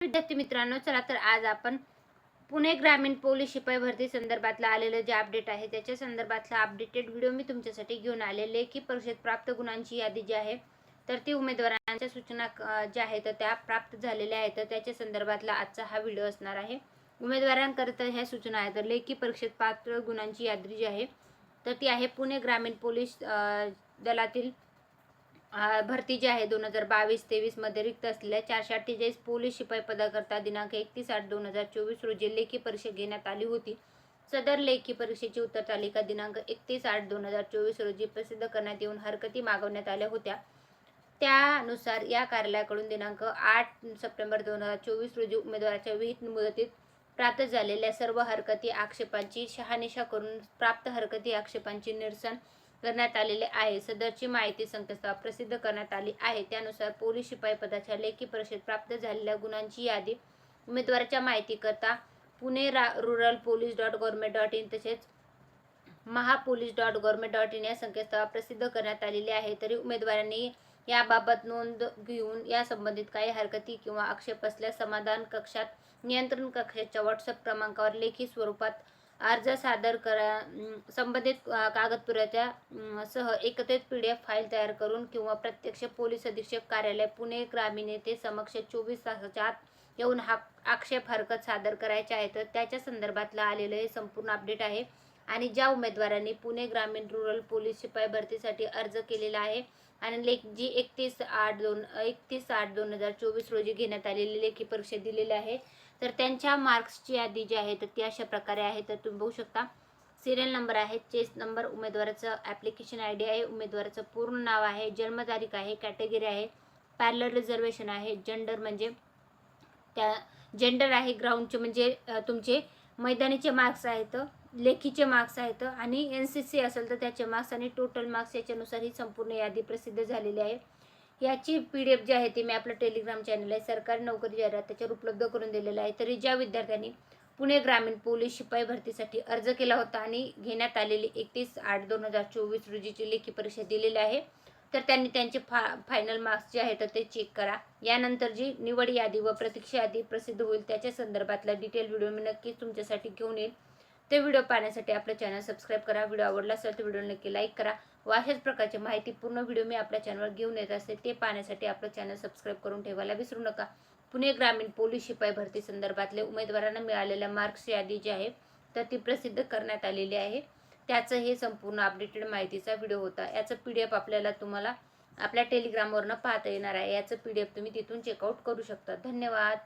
विद्यार्थी मित्रांनो चला तर आज आपण पुणे ग्रामीण पोलीस शिपाई भरती संदर्भातला आलेलं जे अपडेट आहे त्याच्या संदर्भातला अपडेटेड व्हिडिओ मी तुमच्यासाठी घेऊन आले लेखी परिषद प्राप्त गुणांची यादी जी आहे तर ती उमेदवारांच्या सूचना ज्या आहेत त्या प्राप्त झालेल्या आहेत तर त्याच्या संदर्भातला आजचा हा व्हिडिओ असणार आहे. उमेदवारांकरिता ह्या सूचना आहेत तर लेखी परीक्षेत पात्र गुणांची यादी जी आहे तर ती आहे पुणे ग्रामीण पोलीस दलातील भरती जी आहे दोन हजार बावीस तेवीसमध्ये रिक्त असलेल्या चारशे अठ्ठेचाळीस पोलीस शिपाई पदाकरता दिनांक एकतीस आठ दोन हजार चोवीस रोजी लेखी परीक्षा घेण्यात आली होती. सदर लेखी परीक्षेची उत्तर तालिका दिनांक एकतीस आठ दोन हजार चोवीस रोजी प्रसिद्ध करण्यात येऊन हरकती मागवण्यात आल्या होत्या. त्यानुसार या कार्यालयाकडून दिनांक आठ सप्टेंबर दोन हजार चोवीस रोजी उमेदवाराच्या विहित मुदतीत प्राप्त झालेल्या सर्व हरकती आक्षेपांची शहानिशा करून प्राप्त हरकती आक्षेपांची निरसन करण्यात आलेले आहे. सदरची माहिती संकेतस्थळावर प्रसिद्ध करण्यात आली आहे. त्यानुसार पोलीस शिपाई पदाच्या लेखी परीक्षेत प्राप्त झालेल्या गुणांची यादी उमेदवाराच्या माहितीकरता पुणे रा rural police dot government dot in तसेच Mahapolice dot government dot in या संकेतस्थळावर प्रसिद्ध करण्यात आलेली आहे. तरी उमेदवारांनी याबाबत नोंद घेऊन या संबंधित काही हरकती किंवा आक्षेप असल्यास समाधान कक्षात नियंत्रण कक्षाच्या व्हॉट्सअप क्रमांकावर लेखी स्वरूपात अर्ज सादर करा. संबंधित अं, कागदपुराच्या सह एकत्रित पी डी एफ फाईल तयार करून किंवा प्रत्यक्ष पोलीस अधीक्षक कार्यालय पुणे ग्रामीण येथे समक्ष चोवीस तासाच्या आत येऊन हा आक्षेप हरकत सादर करायचे आहे. तर त्याच्या संदर्भातलं आलेलं हे संपूर्ण अपडेट आहे. आणि ज्या उमेदवारांनी पुणे ग्रामीण रुरल पोलीस शिपाई भरतीसाठी अर्ज केलेला आहे आणि लेख जी एकतीस आठ दोन एकतीस आठ दोन हजार चोवीस रोजी घेण्यात आलेली लेखी परीक्षा दिलेली आहे तर त्यांच्या मार्क्सची यादी जी आहे तर ती अशा प्रकारे आहे. तर तुम्ही बघू शकता सिरियल नंबर आहे चेस नंबर उमेदवाराचं ॲप्लिकेशन आय डी आहे उमेदवाराचं पूर्ण नाव आहे जन्मतारीख आहे कॅटेगरी आहे पॅरलर रिझर्वेशन आहे जेंडर म्हणजे त्या जेंडर आहे ग्राउंडचे म्हणजे तुमचे मैदानीचे मार्क्स आहेत लेखीचे मार्क्स आहेत आणि एन सी सी असेल तर त्याचे मार्क्स आणि टोटल मार्क्स याच्यानुसार ही संपूर्ण यादी प्रसिद्ध झालेली आहे. याची पी डी एफ जी आहे ती मी आपलं टेलिग्राम चॅनल आहे. सरकारी नोकरी जाहिरात त्याच्यावर उपलब्ध करून दिलेलं आहे. तरी ज्या विद्यार्थ्यांनी पुणे ग्रामीण पोलीस शिपाई भरतीसाठी अर्ज केला होता आणि घेण्यात आलेली एकतीस आठ दोन हजार चोवीस रोजीची लेखी परीक्षा दिलेली आहे तर त्यांनी त्यांचे फा फायनल मार्क्स जे आहेत तर ते चेक करा. यानंतर जी निवड यादी व प्रतीक्षा यादी प्रसिद्ध होईल त्याच्या संदर्भातला डिटेल व्हिडिओ मी नक्कीच तुमच्यासाठी घेऊन येईल ते व्हिडिओ पाहण्यासाठी आपलं चॅनल सबस्क्राईब करा. व्हिडिओ आवडला असेल तर व्हिडिओ नक्की लाईक करा. व अशाच प्रकारची माहिती पूर्ण व्हिडिओ मी आपल्या चॅनलवर घेऊन येत असते ते पाहण्यासाठी आपलं चॅनल सबस्क्राईब करून ठेवायला विसरू नका. पुणे ग्रामीण पोलीस शिपाई भरती संदर्भातले उमेदवारांना मिळालेल्या मार्क्स यादी जी आहे तर ती प्रसिद्ध करण्यात आलेली आहे. त्याचं हे संपूर्ण अपडेटेड माहितीचा व्हिडिओ होता. याचं पी डी एफ आपल्याला तुम्हाला आपल्या टेलिग्रामवरनं पाहता येणार आहे. याचं पी डी एफ तुम्ही तिथून चेकआउट करू शकता. धन्यवाद.